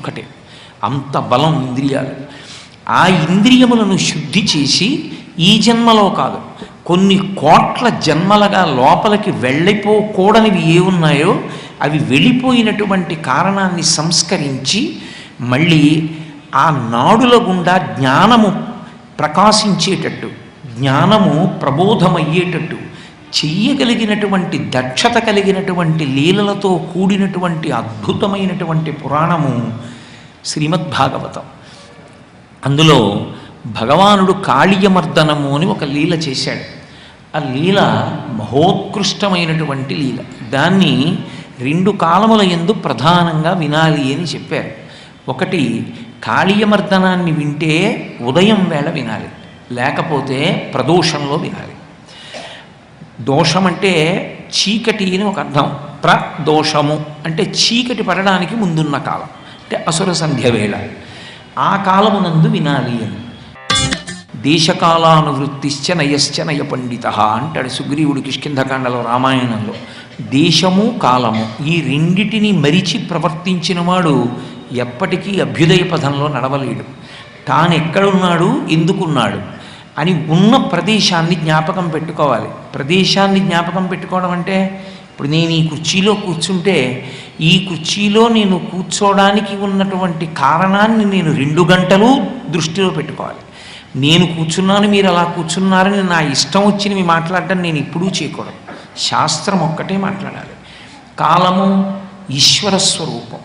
ఒక్కటే. అంత బలం ఇంద్రియాలు. ఆ ఇంద్రియములను శుద్ధి చేసి ఈ జన్మలో కాదు కొన్ని కోట్ల జన్మలుగా లోపలికి వెళ్ళిపోకూడనివి ఏ ఉన్నాయో అవి వెళ్ళిపోయినటువంటి కారణాన్ని సంస్కరించి మళ్ళీ ఆ నాడుల గుండా జ్ఞానము ప్రకాశించేటట్టు జ్ఞానము ప్రబోధమయ్యేటట్టు చెయ్యగలిగినటువంటి దక్షత కలిగినటువంటి లీలలతో కూడినటువంటి అద్భుతమైనటువంటి పురాణము శ్రీమద్భాగవతం. అందులో భగవానుడు కాళీయమర్దనము అని ఒక లీల చేశాడు. ఆ లీల మహోత్కృష్టమైనటువంటి లీల. దాన్ని రెండు కాలముల ఎందు ప్రధానంగా వినాలి అని చెప్పారు. ఒకటి కాళీయమర్దనాన్ని వింటే ఉదయం వేళ వినాలి. లేకపోతే ప్రదోషంలో వినాలి. దోషం అంటే చీకటి అని ఒక అర్థం. ప్రదోషము అంటే చీకటి పడడానికి ముందున్న కాలం. అంటే అసుర సంధ్య వేళ. ఆ కాలమునందు వినాలి అని. దేశకాలానువృత్తిశ్చ నయశ్చ నయ పండిత అంటాడు సుగ్రీవుడు కిష్కింధకాండలో రామాయణంలో. దేశము కాలము ఈ రెండిటిని మరిచి ప్రవర్తించిన వాడు ఎప్పటికీ అభ్యుదయ పథంలో నడవలేడు. తాను ఎక్కడున్నాడు ఎందుకున్నాడు? అని ఉన్న ప్రదేశాన్ని జ్ఞాపకం పెట్టుకోవాలి. ప్రదేశాన్ని జ్ఞాపకం పెట్టుకోవడం అంటే ఇప్పుడు నేను ఈ కుర్చీలో కూర్చుంటే ఈ కుర్చీలో నేను కూర్చోడానికి ఉన్నటువంటి కారణాన్ని నేను రెండు గంటలు దృష్టిలో పెట్టుకోవాలి. నేను కూర్చున్నాను మీరు అలా కూర్చున్నారని నా ఇష్టం వచ్చినవి మాట్లాడడం నేను ఎప్పుడూ చేయకూడదు. శాస్త్రం ఒక్కటే మాట్లాడాలి. కాలము ఈశ్వర స్వరూపం.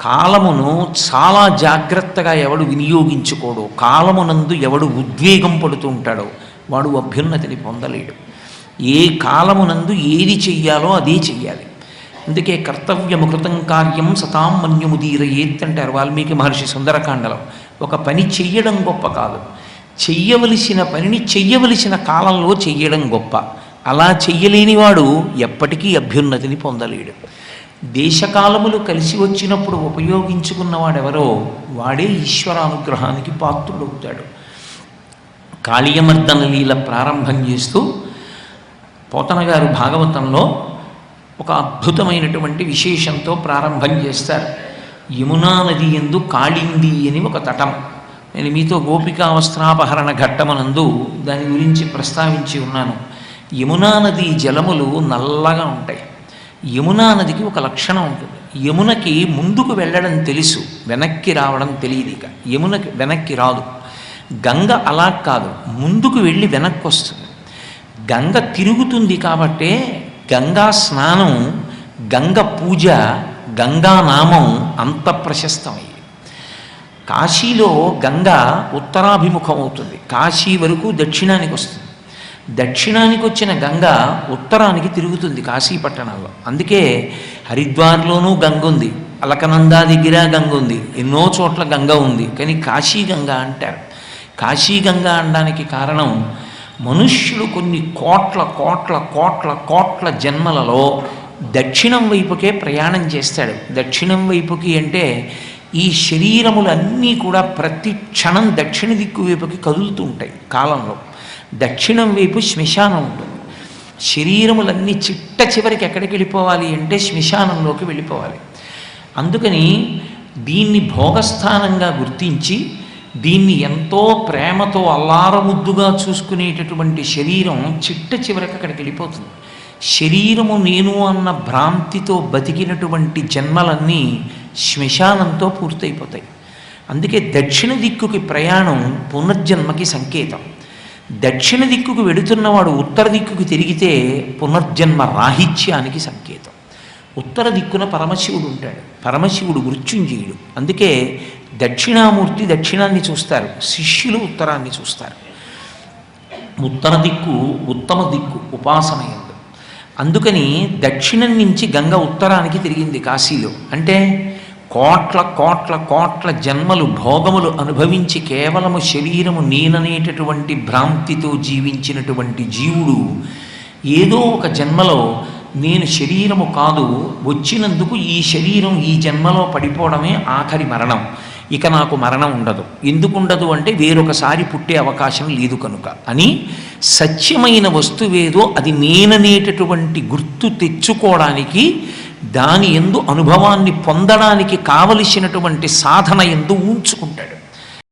కాలమును చాలా జాగ్రత్తగా ఎవడు వినియోగించుకోడో. కాలమునందు ఎవడు ఉద్వేగం పడుతూ ఉంటాడో వాడు అభ్యున్నతిని పొందలేడు. ఏ కాలమునందు ఏది చెయ్యాలో అదే చెయ్యాలి. అందుకే కర్తవ్యము కృతం కార్యం సతాం మన్యముదీరయేత్ అంటారు వాల్మీకి మహర్షి సుందరకాండలో. ఒక పని చెయ్యడం గొప్ప కాదు. చెయ్యవలసిన పనిని చెయ్యవలసిన కాలంలో చెయ్యడం గొప్ప. అలా చెయ్యలేనివాడు ఎప్పటికీ అభ్యున్నతిని పొందలేడు. దేశకాలములు కలిసి వచ్చినప్పుడు ఉపయోగించుకున్నవాడెవరో వాడే ఈశ్వరానుగ్రహానికి పాత్రుడవుతాడు. కాళీయమర్దన లీల ప్రారంభం చేస్తూ పోతన గారు భాగవతంలో ఒక అద్భుతమైనటువంటి విశేషంతో ప్రారంభం చేస్తారు. యమునా నది ఎందు కాళింది అని ఒక తటం. నేను మీతో గోపికా వస్త్రాపహరణ ఘట్టమనందు దాని గురించి ప్రస్తావించి ఉన్నాను. యమునా నది జలములు నల్లగా ఉంటాయి. యమునా నదికి ఒక లక్షణం ఉంటుంది. యమునకి ముందుకు వెళ్ళడం తెలుసు వెనక్కి రావడం తెలియదు ఇక. యమునకి వెనక్కి రాదు. గంగ అలా కాదు ముందుకు వెళ్ళి వెనక్కి వస్తుంది. గంగ తిరుగుతుంది కాబట్టే గంగా స్నానం గంగ పూజ గంగా నామం అంత ప్రశస్తమైంది కాశీలో గంగ ఉత్తరాభిముఖం అవుతుంది. కాశీ వరకు దక్షిణానికి వస్తుంది. దక్షిణానికి వచ్చిన గంగ ఉత్తరానికి తిరుగుతుంది కాశీ అందుకే హరిద్వార్లోనూ గంగ ఉంది. అలకనందా దగ్గర గంగ ఉంది. ఎన్నో చోట్ల గంగ ఉంది. కానీ కాశీ గంగ అంటారు. కాశీ గంగ అనడానికి కారణం మనుష్యులు కొన్ని కోట్ల కోట్ల కోట్ల కోట్ల జన్మలలో దక్షిణం వైపుకే ప్రయాణం చేస్తాడు. దక్షిణం వైపుకి అంటే ఈ శరీరములన్నీ కూడా ప్రతి క్షణం దక్షిణ దిక్కు వైపుకి కదులుతూ ఉంటాయి కాలంలో. దక్షిణం వైపు శ్మశానం ఉంటుంది. శరీరములన్నీ చిట్ట చివరికి ఎక్కడికి వెళ్ళిపోవాలి అంటే శ్మశానంలోకి వెళ్ళిపోవాలి. అందుకని దీన్ని భోగస్థానంగా గుర్తించి దీన్ని ఎంతో ప్రేమతో అల్లారముద్దుగా చూసుకునేటటువంటి శరీరం చిట్ట చివరికి అక్కడికి వెళ్ళిపోతుంది. శరీరము నేను అన్న భ్రాంతితో బతికినటువంటి జన్మలన్నీ శ్మశానంతో పూర్తయిపోతాయి. అందుకే దక్షిణ దిక్కుకి ప్రయాణం పునర్జన్మకి సంకేతం. దక్షిణ దిక్కుకు వెడుతున్నవాడు ఉత్తర దిక్కుకు తిరిగితే పునర్జన్మ రాహిత్యానికి సంకేతం. ఉత్తర దిక్కున పరమశివుడు ఉంటాడు. పరమశివుడు మృత్యుంజయుడు. అందుకే దక్షిణామూర్తి దక్షిణాన్ని చూస్తారు. శిష్యులు ఉత్తరాన్ని చూస్తారు. ఉత్తర దిక్కు ఉత్తమ దిక్కు ఉపాసన అందుకని దక్షిణం నుంచి గంగ ఉత్తరానికి తిరిగింది కాశీలో. అంటే కోట్ల కోట్ల కోట్ల జన్మలు భోగములు అనుభవించి కేవలము శరీరము నేననేటటువంటి భ్రాంతితో జీవించినటువంటి జీవుడు ఏదో ఒక జన్మలో నేను శరీరము కాదు వచ్చినందుకు ఈ శరీరం ఈ జన్మలో పడిపోవడమే ఆఖరి మరణం. ఇక నాకు మరణం ఉండదు. ఎందుకు ఉండదు అంటే వేరొకసారి పుట్టే అవకాశం లేదు కనుక. అని సత్యమైన వస్తువేదో అది నేననేటటువంటి గుర్తు తెచ్చుకోవడానికి దాని ఎందు అనుభవాన్ని పొందడానికి కావలసినటువంటి సాధన ఎందు ఉంచుకుంటాడు.